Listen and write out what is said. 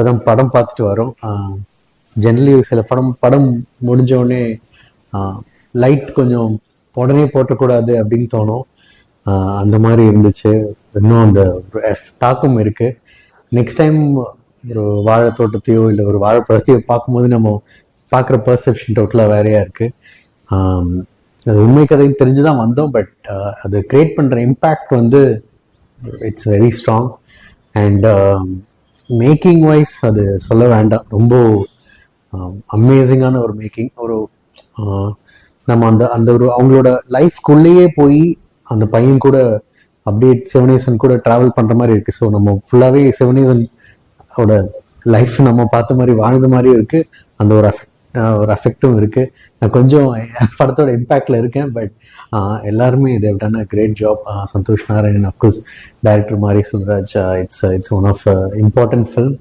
இப்போ தான் படம் பார்த்துட்டு வரோம். ஜென்ரலி சில படம் படம் முடிஞ்ச உடனே லைட் கொஞ்சம் உடனே போட்டக்கூடாது அப்படின்னு தோணும். அந்த மாதிரி இருந்துச்சு. இன்னும் அந்த தாக்கம் இருக்குது நெக்ஸ்ட் டைம் ஒரு வாழை தோட்டத்தையோ இல்லை ஒரு வாழைப்பழத்தையோ பார்க்கும்போது நம்ம பார்க்குற பர்செப்ஷன் டோட்டலாக வேறையாக இருக்குது அது உண்மை கதையும் தெரிஞ்சு தான் வந்தோம் பட் அது கிரியேட் பண்ணுற இம்பேக்ட் வந்து it's very strong and making wise அது சொல்ல வேண்டாம். ரொம்ப um, அமேசிங்கான ஒரு மேக்கிங் ஒரு uh, நம்ம அந்த அந்த ஒரு அவங்களோட லைஃப்குள்ளேயே போய் அந்த பையன் கூட அப்படியே சிவனேசன் கூட ட்ராவல் பண்ணுற மாதிரி இருக்குது ஸோ நம்ம ஃபுல்லாகவே சிவனேசன் ஓட லைஃப் நம்ம பார்த்த மாதிரி வாழ்ந்த மாதிரியும் இருக்குது அந்த ஒரு அஃபெக்ட் ஒரு அஃபெக்டும் இருக்குது நான் கொஞ்சம் படத்தோட இம்பேக்டில் இருக்கேன் பட் எல்லாருமே இது done a great job Santhosh Narayanan of course director Mari Sundaraj it's it's one of important film